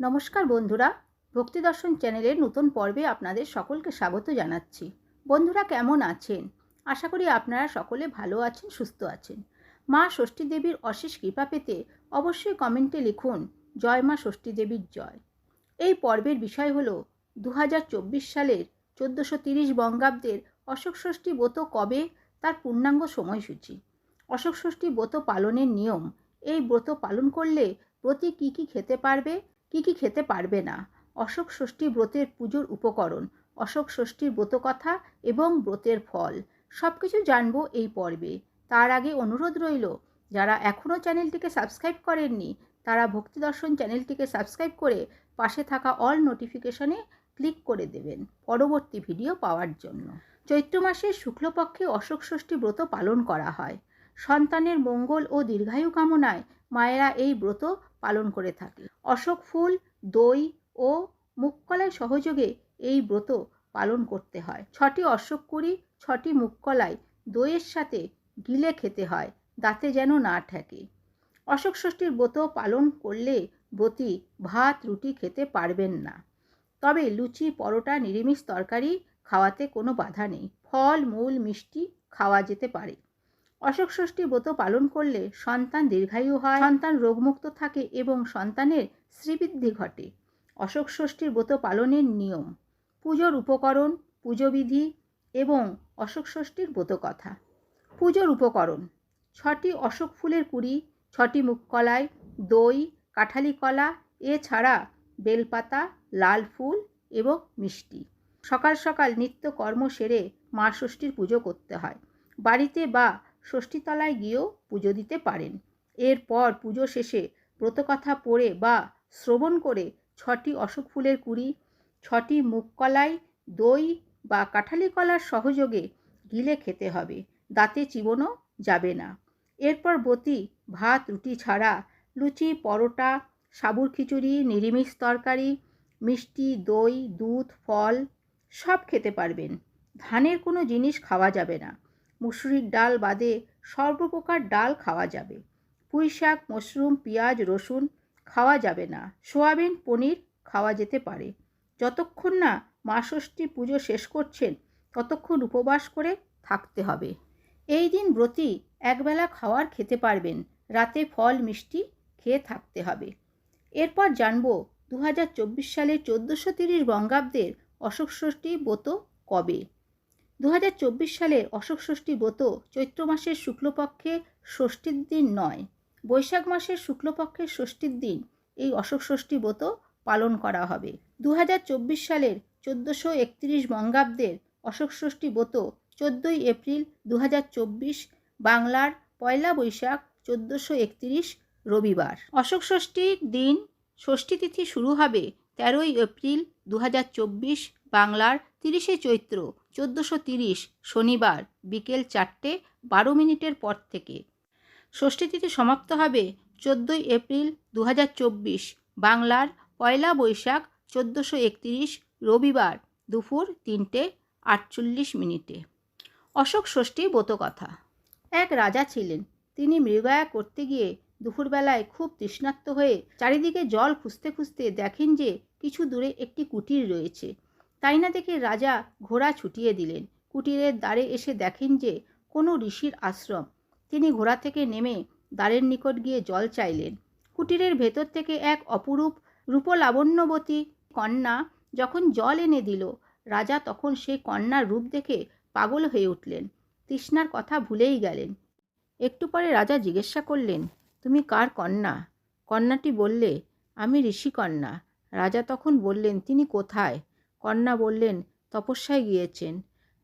নমস্কার বন্ধুরা, ভক্তি দর্শন চ্যানেলের নতুন পর্বে আপনাদের সকলকে স্বাগত জানাচ্ছি। বন্ধুরা, কেমন আছেন? আশা করি আপনারা সকলে ভালো আছেন, সুস্থ আছেন। মা ষষ্ঠী দেবীর অশেষ কৃপা পেতে অবশ্যই কমেন্টে লিখুন, জয় মা ষষ্ঠী দেবীর জয়। এই পর্বের বিষয় হল দু হাজার চব্বিশ সালের চোদ্দোশো তিরিশ বঙ্গাব্দের অশোক ষষ্ঠী ব্রত কবে? তার পূর্ণাঙ্গ সময়সূচি। অশোক ষষ্ঠী ব্রত পালনের নিয়ম, এই ব্রত পালন করলে প্রতি কী কী খেতে পারবে? কী কী খেতে পারবে না? অশোক ষষ্ঠী ব্রতের পুজোর উপকরণ, অশোক ষষ্ঠীর ব্রতকথা এবং ব্রতের ফল সব কিছু জানব এই পর্বে। তার আগে অনুরোধ রইল, যারা এখনও চ্যানেলটিকে সাবস্ক্রাইব করেননি, তারা ভক্তি দর্শন চ্যানেলটিকে সাবস্ক্রাইব করে পাশে থাকা অল নোটিফিকেশনে ক্লিক করে দেবেন পরবর্তী ভিডিও পাওয়ার জন্য। চৈত্র মাসের শুক্লপক্ষে অশোক ষষ্ঠী ব্রত পালন করা হয়। সন্তানের মঙ্গল ও দীর্ঘায়ু কামনায় মায়েরা এই ব্রত পালন করে থাকে। অশোক ফুল, দই ও মুখকলাই সহযোগে এই ব্রত পালন করতে হয়। ছটি অশোক কুড়ি, ছটি মুখকলাই দইয়ের সাথে গিলে খেতে হয়, দাঁতে যেন না ঠেকে। অশোক ষষ্ঠীর ব্রত পালন করলে ব্রতী ভাত, রুটি খেতে পারবেন না। তবে লুচি, পরোটা, নিরামিষ তরকারি খাওয়াতে কোনো বাধা নেই। ফল, মূল, মিষ্টি খাওয়া যেতে পারে। অশোক ষষ্ঠী ব্রত পালন করলে সন্তান দীর্ঘায়ু হয়, সন্তান রোগমুক্ত থাকে এবং সন্তানের শ্রীবৃদ্ধি ঘটে। অশোক ষষ্ঠীর ব্রত পালনের নিয়ম, পুজোর উপকরণ, পুজোবিধি এবং অশোক ষষ্ঠীর ব্রতকথা পুজোর উপকরণ, ছটি অশোক ফুলের কুড়ি, ছটি মুখকলাই দই, কাঁঠালি কলা, এছাড়া বেলপাতা, লাল ফুল এবং মিষ্টি। সকাল সকাল নিত্য কর্ম সেরে মা ষষ্ঠীর পুজো করতে হয়। বাড়িতে বা ষষ্ঠীতলায় গিয়েও পুজো দিতে পারেন। এরপর পুজো শেষে ব্রতকথা পড়ে বা শ্রবণ করে ছটি অশোক ফুলের কুড়ি, ছটি মুখকলাই দই বা কাঁঠালি কলার সহযোগে গিলে খেতে হবে, দাঁতে চিবনও যাবে না। এরপর বতি, ভাত, রুটি ছাড়া লুচি, পরোটা, সাবুর খিচুড়ি, নিরামিষ তরকারি, মিষ্টি, দই, দুধ, ফল সব খেতে পারবেন। ধানের কোনো জিনিস খাওয়া যাবে না। মুসুরির ডাল বাদে সর্বপ্রকার ডাল খাওয়া যাবে। পুঁই শাক মশরুম পেঁয়াজ, রসুন খাওয়া যাবে না। সোয়াবিন, পনির খাওয়া যেতে পারে। যতক্ষণ না মা ষষ্ঠী পুজো শেষ করছেন, ততক্ষণ উপবাস করে থাকতে হবে। এই দিন ব্রতী একবেলা খাওয়ার খেতে পারবেন। রাতে ফল, মিষ্টি খেয়ে থাকতে হবে। এরপর জানব দু সালের চোদ্দোশো তিরিশ বঙ্গাব্দের অশোক ষষ্ঠী ব্রত কবে। দু হাজার চব্বিশ সালের অশোক ষষ্ঠী ব্রত চৈত্র মাসের শুক্লপক্ষে ষষ্ঠীর দিন নয়। বৈশাখ মাসের শুক্লপক্ষের ষষ্ঠীর দিন এই অশোক ষষ্ঠী ব্রত পালন করা হবে। দু হাজার চব্বিশ সালের চোদ্দোশো একত্রিশ বঙ্গাব্দের অশোক ষষ্ঠী ব্রত চোদ্দোই এপ্রিল দু হাজার চব্বিশ, বাংলার পয়লা বৈশাখ চোদ্দোশো একত্রিশ, রবিবার। অশোক ষষ্ঠীর দিন ষষ্ঠী তিথি শুরু হবে তেরোই এপ্রিল দু হাজার চব্বিশ, বাংলার তিরিশে চৈত্র চোদ্দোশো তিরিশ শনিবার বিকেল চারটে বারো মিনিটের পর থেকে। ষষ্ঠী তিথি সমাপ্ত হবে চোদ্দোই এপ্রিল দু হাজার চব্বিশ বাংলার পয়লা বৈশাখ চোদ্দোশো একতিরিশ রবিবার দুপুর তিনটে আটচল্লিশ মিনিটে। অশোক ষষ্ঠী ব্রতকথা। এক রাজা ছিলেন। তিনি মৃগয়া করতে গিয়ে দুপুরবেলায় খুব তৃষ্ণার্ত হয়ে চারিদিকে জল খুঁজতে খুঁজতে দেখেন যে কিছু দূরে একটি কুটির রয়েছে। তাই না দেখে রাজা ঘোড়া ছুটিয়ে দিলেন। কুটিরের দ্বারে এসে দেখেন যে কোনো ঋষির আশ্রম। তিনি ঘোড়া থেকে নেমে দ্বারের নিকট গিয়ে জল চাইলেন। কুটিরের ভেতর থেকে এক অপরূপ রূপলাবণ্যবতী কন্যা যখন জল এনে দিল, রাজা তখন সেই কন্যার রূপ দেখে পাগল হয়ে উঠলেন। তৃষ্ণার কথা ভুলেই গেলেন। একটু পরে রাজা জিজ্ঞাসা করলেন, তুমি কার কন্যা? কন্যাটি বললে, আমি ঋষিকন্যা রাজা তখন বললেন, তিনি কোথায়? কন্যা বললেন, তপস্যায় গিয়েছেন।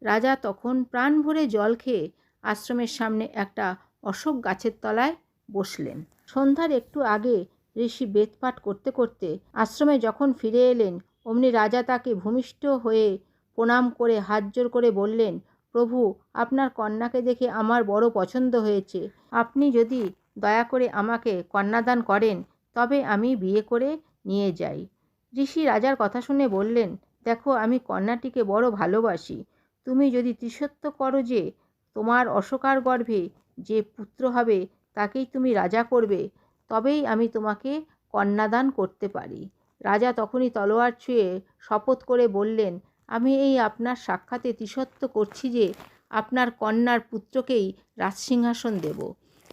রাজা তখন প্রাণ ভরে জল খেয়ে আশ্রমের সামনে একটা অশোক গাছের তলায় বসলেন। সন্ধ্যার একটু আগে ঋষি বেদপাঠ করতে করতে আশ্রমে যখন ফিরে এলেন, অমনি রাজা তাকে ভূমিষ্ঠ হয়ে প্রণাম করে হাত জোর করে বললেন, প্রভু, আপনার কন্যাকে দেখে আমার বড় পছন্দ হয়েছে। আপনি যদি দয়া করে আমাকে কন্যাদান করেন, তবে আমি বিয়ে করে নিয়ে যাই। ঋষি রাজার কথা শুনে বললেন দেখো, আমি কন্যাটিকে বড় ভালোবাসি। তুমি যদি ত্রিসত্য করো যে তোমার অশোকার গর্ভে যে পুত্র হবে, তাকেই তুমি রাজা করবে। তবেই আমি তোমাকে কন্যাদান করতে পারি। রাজা তখনই তলোয়ার ছুঁয়ে শপথ করে বললেন, আমি এই আপনার সাক্ষাতে তিসত্ব করছি যে আপনার কন্যার পুত্রকেই রাজসিংহাসন দেব।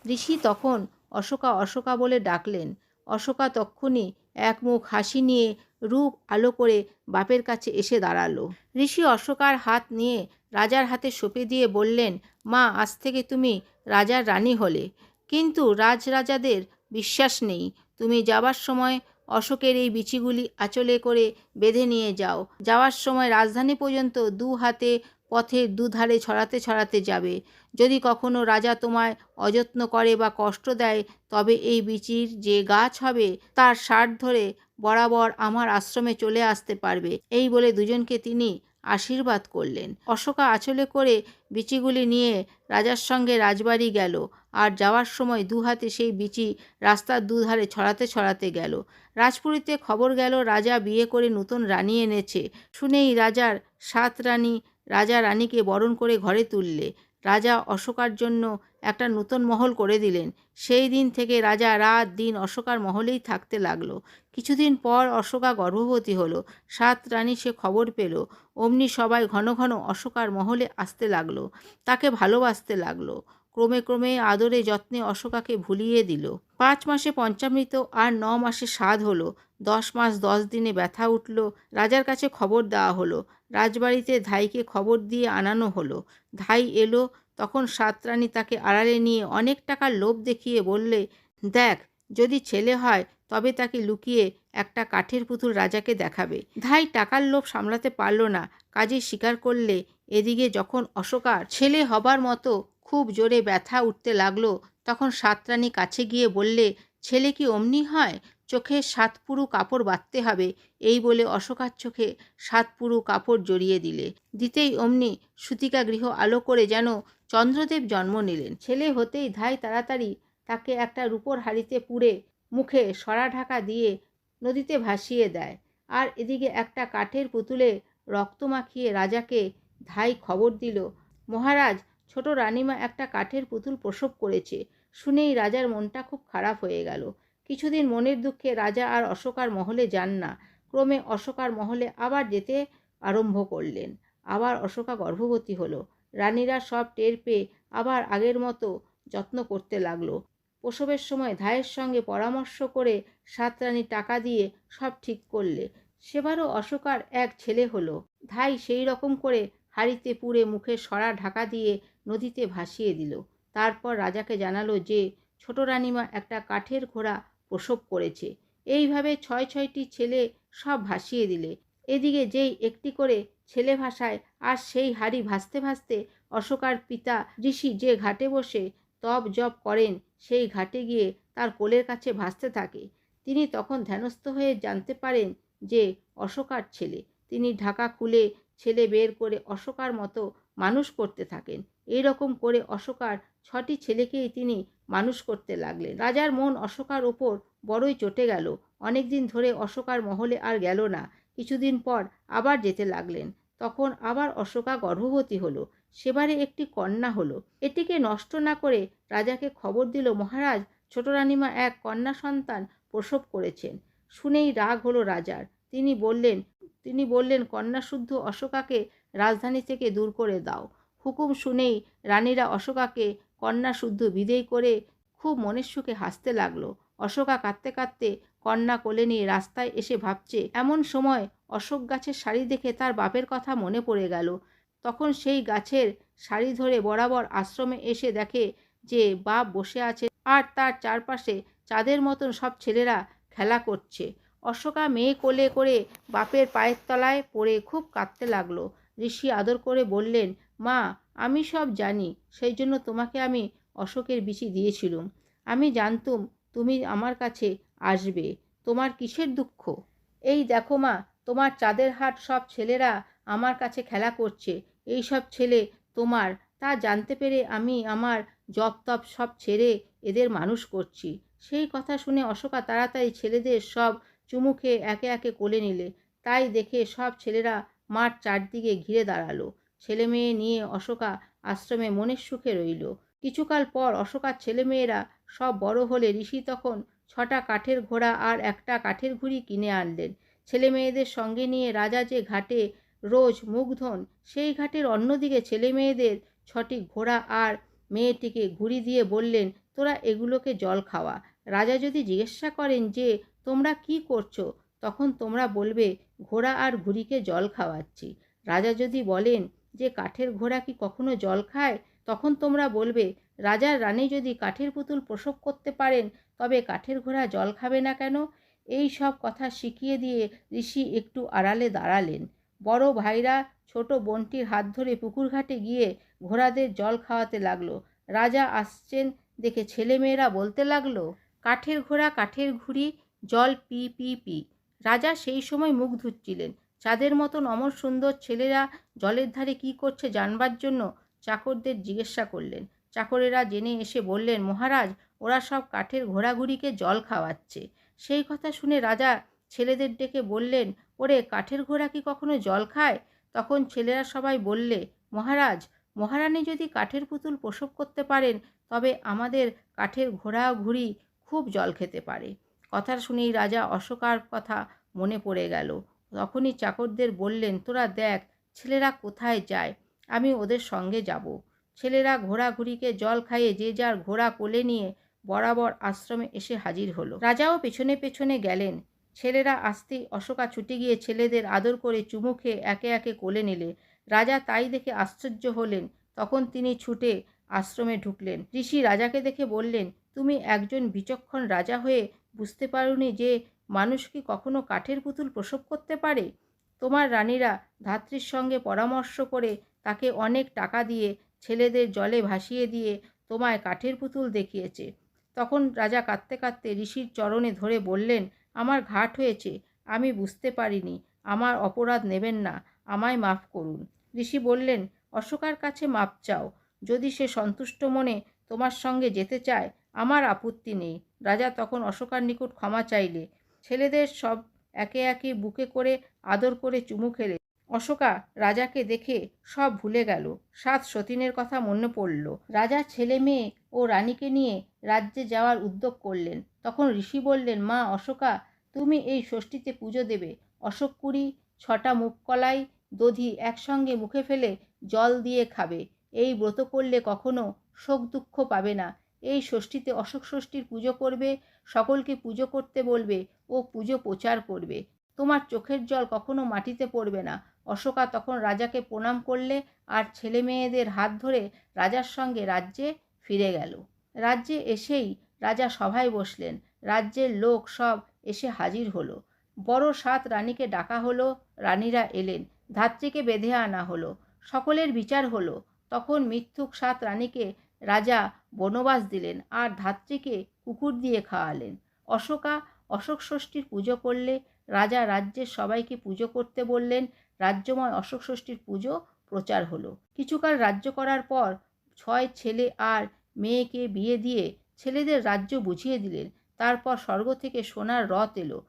ঋষি তখন অশোকা অশোকা বলে ডাকলেন। অশোকা তক্ষুনি এক মুখ হাসি নিয়ে রূপ আলো করে বাপের কাছে এসে দাঁড়াল। ঋষি অশোকার হাত নিয়ে রাজার হাতে সঁপে দিয়ে বললেন, মা, আজ থেকে তুমি রাজার রানী হলে। কিন্তু রাজরাজাদের বিশ্বাস নেই। তুমি যাবার সময় অশোকের এই বিচিগুলি আঁচলে করে বেঁধে নিয়ে যাও। যাওয়ার সময় রাজধানী পর্যন্ত দু হাতে পথের দুধারে ছড়াতে ছড়াতে যাবে। যদি কখনো রাজা তোমায় অযত্ন করে বা কষ্ট দেয়, তবে এই বিচির যে গাছ হবে, তার সার ধরে বরাবর আমার আশ্রমে চলে আসতে পারবে। এই বলে দুজনকে তিনি আশীর্বাদ করলেন। অশোকা আঁচলে করে বিচিগুলি নিয়ে রাজার সঙ্গে রাজবাড়ি গেল আর যাওয়ার সময় দু হাতে সেই বিচি রাস্তার দুধারে ছড়াতে ছড়াতে গেল। রাজপুরীতে খবর গেল, রাজা বিয়ে করে নতুন রানী এনেছে। শুনেই রাজার সাত রানী রাজা রানীকে বরণ করে ঘরে তুললে। রাজা অশোকার জন্য একটা নতুন মহল করে দিলেন। সেই দিন থেকে রাজা রাত দিন অশোকার মহলেই থাকতে লাগল। কিছুদিন পর অশোকা গর্ভবতী হলো। সাত রানী সে খবর পেল। অমনি সবাই ঘন ঘন অশোকার মহলে আসতে লাগল। তাকে ভালোবাসতে লাগল। ক্রমে ক্রমে আদরে যত্নে অশোকাকে ভুলিয়ে দিল। পাঁচ মাসে পঞ্চামৃত আর ন মাসে স্বাদ হলো। দশ মাস দশ দিনে ব্যথা উঠল। রাজার কাছে খবর দেওয়া হলো। রাজবাড়িতে ধাইকে খবর দিয়ে আনানো হলো। ধাই এলো, তখন সাতরানী তাকে আড়ালে নিয়ে অনেক টাকার লোভ দেখিয়ে বললে, দেখ, যদি ছেলে হয়, তবে তাকে লুকিয়ে একটা কাঠের পুতুল রাজাকে দেখাবে। ধাই টাকার লোভ সামলাতে পারল না কাজে স্বীকার করলে এদিকে যখন অশোকার ছেলে হবার মতো খুব জোরে ব্যথা উঠতে লাগল, তখন সাতরানী কাছে গিয়ে বললে, ছেলে কি অমনি হয়? চোখে সাত পুরু কাপড় বাঁধতে হবে, এই বলে অশোকার চোখে সাত পুরু কাপড় জড়িয়ে দিলে। দিতেই অমনি সুতিকা গৃহ আলো করে যেন চন্দ্রদেব জন্ম নিলেন। ছেলে হতেই ধাই তাড়াতাড়ি তাকে একটা রূপোর হাড়িতে পুড়ে মুখে সরা ঢাকা দিয়ে নদীতে ভাসিয়ে দেয়। আর এদিকে একটা কাঠের পুতুলে রক্ত মাখিয়ে রাজাকে ধাই খবর দিল, মহারাজ, ছোট রানীমা একটা কাঠের পুতুল প্রসব করেছে। শুনেই রাজার মনটা খুব খারাপ হয়ে গেল। কিছুদিন মনের দুঃখে রাজা আর অশোকার মহলে যান না। ক্রমে অশোকার মহলে আবার যেতে আরম্ভ করলেন। আবার অশোকা গর্ভবতী হলো। রানীরা সব টের পেয়ে আবার আগের মতো যত্ন করতে লাগল। প্রসবের সময় ধায়ের সঙ্গে পরামর্শ করে সাত রানী টাকা দিয়ে সব ঠিক করলে। সেবারও অশোকার এক ছেলে হলো। ধাই সেই রকম করে হাড়িতে পুড়ে মুখে সরা ঢাকা দিয়ে নদীতে ভাসিয়ে দিল। তারপর রাজাকে জানালো যে, ছোট রানীমা, একটা কাঠের ঘোড়া প্রসব করেছে। এইভাবে ছয় ছয়টি ছেলে সব ভাসিয়ে দিলে। এদিকে যেই একটি করে ছেলে ভাসায়, আর সেই হাড়ি ভাসতে ভাসতে অশোকার পিতা ঋষি যে ঘাটে বসে তপ জপ করেন, সেই ঘাটে গিয়ে তার কোলের কাছে ভাসতে থাকে। তিনি তখন ধ্যানস্থ হয়ে জানতে পারেন যে অশোকার ছেলে। তিনি ঢাকা খুলে ছেলে বের করে অশোকার মতো মানুষ করতে থাকেন। রকম করে অশোকার ছটি ছেলেকেই তিনি মানুষ করতে লাগলেন। রাজার মন অশোকার ওপর বড়ই চটে গেল। অনেকদিন ধরে অশোকার মহলে আর গেল না। কিছুদিন পর আবার যেতে লাগলেন। তখন আবার অশোকা গর্ভবতী হলো। সেবারে একটি কন্যা হলো। এটিকে নষ্ট না করে রাজাকে খবর দিল মহারাজ, ছোট রানীমা এক কন্যা সন্তান প্রসব করেছেন। শুনেই রাগ হলো রাজার। তিনি বললেন তিনি বললেন কন্যাশুদ্ধ অশোকাকে রাজধানী থেকে দূর করে দাও। হুকুম শুনেই রানীরা অশোকাকে কন্যা শুদ্ধ বিদেয় করে খুব মনের সুখে হাসতে লাগল। অশোকা কাঁদতে কাঁদতে কন্যা কোলে নিয়ে রাস্তায় এসে ভাবছে, এমন সময় অশোক গাছের শাড়ি দেখে তার বাপের কথা মনে পড়ে গেল। তখন সেই গাছের শাড়ি ধরে বরাবর আশ্রমে এসে দেখে যে বাপ বসে আছে আর তার চারপাশে চাঁদের মতন সব ছেলেরা খেলা করছে। অশোকা মেয়ে কোলে করে বাপের পায়ের তলায় পড়ে খুব কাঁদতে লাগল। ঋষি আদর করে বললেন মা, আমি সব জানি, সেই জন্য তোমাকে আমি অশোকের বিচি দিয়েছিলুম। আমি জানতুম তুমি আমার কাছে আসবে। তোমার কিসের দুঃখ? এই দেখো মা, তোমার চাঁদের হাট সব ছেলেরা আমার কাছে খেলা করছে। এই সব ছেলে তোমার, তা জানতে পেরে আমি আমার জপ তপ সব ছেড়ে এদের মানুষ করছি। সেই কথা শুনে অশোকা তাড়াতাড়ি ছেলেদের সব চুমু খেয়ে একে একে কোলে নিলে। তাই দেখে সব ছেলেরা মাঠ চারদিকে ঘিরে দাঁড়াল। ছেলে মেয়ে নিয়ে অশোকা আশ্রমে মনের সুখে রইল। কিছুকাল পর অশোকার ছেলেমেয়েরা সব বড় হলে ঋষি তখন ছটা কাঠের ঘোড়া আর একটা কাঠের ঘুড়ি কিনে আনলেন। ছেলে মেয়েদের সঙ্গে নিয়ে রাজা যে ঘাটে রোজ মুখ ধোন, সেই ঘাটের অন্যদিকে ছেলে মেয়েদের ছটি ঘোড়া আর মেয়েটিকে ঘুড়ি দিয়ে বললেন, তোরা এগুলোকে জল খাওয়া। রাজা যদি জিজ্ঞাসা করেন যে, তোমরা কি করছ? তখন তোমরা বলবে, ঘোড়া আর ঘুড়িকে জল খাওয়াচ্ছি। রাজা যদি বলেন যে কাঠের ঘোড়া কি কখনো জল খায়? তখন তোমরা বলবে, রাজার রানী যদি কাঠের পুতুল প্রসব করতে পারেন, তবে কাঠের ঘোড়া জল খাবে না কেন? এই সব কথা শিখিয়ে দিয়ে ঋষি একটু আড়ালে দাঁড়ালেন। বড় ভাইরা ছোট বোনটির হাত ধরে পুকুর ঘাটে গিয়ে ঘোড়াদের জল খাওয়াতে লাগল। রাজা আসছেন দেখে ছেলেমেয়েরা বলতে লাগল, কাঠের ঘোড়া, কাঠের ঘুড়ি, জল, পি পি পি। রাজা সেই সময় মুখ ধুচ্ছিলেন। চাঁদের মতন অমর সুন্দর ছেলেরা জলের ধারে কি করছে জানবার জন্য চাকরদের জিজ্ঞাসা করলেন। চাকরেরা জেনে এসে বললেন, মহারাজ, ওরা সব কাঠের ঘোড়াঘুড়িকে জল খাওয়াচ্ছে। সেই কথা শুনে রাজা ছেলেদের ডেকে বললেন, ওরে, কাঠের ঘোড়া কি কখনো জল খায়? তখন ছেলেরা সবাই বললে, মহারাজ, মহারানী যদি কাঠের পুতুল প্রসব করতে পারেন, তবে আমাদের কাঠের ঘোড়া ঘুড়ি খুব জল খেতে পারে। কথা শুনেই রাজা অশোকার কথা মনে পড়ে গেল। তখনই চাকরদের বললেন, তোরা দেখ, ছেলেরা কোথায় যায়? আমি ওদের সঙ্গে যাব। ছেলেরা ঘোড়াঘুড়িকে জল খাইয়ে যে যার ঘোড়া কোলে নিয়ে বরাবর আশ্রমে এসে হাজির হলো। রাজাও পেছনে পেছনে গেলেন। ছেলেরা আসতেই অশোকা ছুটে গিয়ে ছেলেদের আদর করে চুমু খেয়ে একে একে কোলে নিলে। রাজা তাই দেখে আশ্চর্য হলেন। তখন তিনি ছুটে আশ্রমে ঢুকলেন। ঋষি রাজাকে দেখে বললেন, তুমি একজন বিচক্ষণ রাজা হয়ে বুঝতে পারোনি যে মানুষ কি কখনো কাঠের পুতুল প্রসব করতে পারে? তোমার রানীরা ধাত্রীর সঙ্গে পরামর্শ করে তাকে অনেক টাকা দিয়ে ছেলেদের জলে ভাসিয়ে দিয়ে তোমায় কাঠের পুতুল দেখিয়েছে। তখন রাজা কাঁদতে কাঁদতে ঋষির চরণে ধরে বললেন, আমার ঘাট হয়েছে, আমি বুঝতে পারিনি, আমার অপরাধ নেবেন না, আমায় মাফ করুন। ঋষি বললেন, অশোকার কাছে মাপ চাও, যদি সে সন্তুষ্ট মনে তোমার সঙ্গে যেতে চায়, আমার আপত্তি নেই। রাজা তখন অশোকার নিকট ক্ষমা চাইলে ছেলেদের সব একে একে বুকে করে আদর করে চুমু খেলে। অশোকা রাজাকে দেখে সব ভুলে গেল। সাত সতীনের কথা মনে পড়ল। রাজা ছেলে মেয়ে ও রানীকে নিয়ে রাজ্যে যাওয়ার উদ্যোগ করলেন। তখন ঋষি বললেন, মা অশোকা, তুমি এই ষষ্ঠীতে পুজো দেবে। অশোক কুড়ি, ছটা মুখ কলাই, দধি একসঙ্গে মুখে ফেলে জল দিয়ে খাবে। এই ব্রত করলে কখনো শোক দুঃখ পাবে না। এই ষষ্ঠীতে অশোক ষষ্ঠীর পুজো করবে, সকলকে পুজো করতে বলবে ও পুজো প্রচার করবে। তোমার চোখের জল কখনো মাটিতে পড়বে না। অশোকা তখন রাজাকে প্রণাম করলে আর ছেলে মেয়েদের হাত ধরে রাজার সঙ্গে রাজ্যে ফিরে গেল। রাজ্যে এসেই রাজা সভায় বসলেন। রাজ্যের লোক সব এসে হাজির হলো। বড় সাত রানীকে ডাকা হলো, রানীরা এলেন। ধাত্রীকে বেঁধে আনা হলো। সকলের বিচার হলো। তখন মিথ্যুক সাত রানীকে রাজা বনবাস দিলেন আর ধাত্রীকে কুকুর দিয়ে খাওয়ালেন। অশোকা, অশোক ষষ্ঠীর পুজো করলে রাজা রাজ্যের সবাইকে পুজো করতে বললেন, রাজ্যময় অশোক ষষ্ঠীর পুজো প্রচার হলো। কিছুকাল রাজ্য করার পর ছয় ছেলে আর মেয়েকে বিয়ে দিয়ে ছেলেদের রাজ্য বুঝিয়ে দিলেন। তারপর স্বর্গ থেকে সোনার রথ এলো।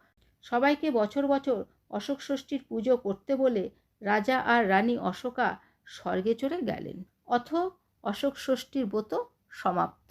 সবাইকে বছর বছর অশোক ষষ্ঠীর পুজো করতে বলে রাজা আর রানী অশোকা স্বর্গে চলে গেলেন। অথ অশোক ষষ্ঠীর ব্রত সমাপ্ত।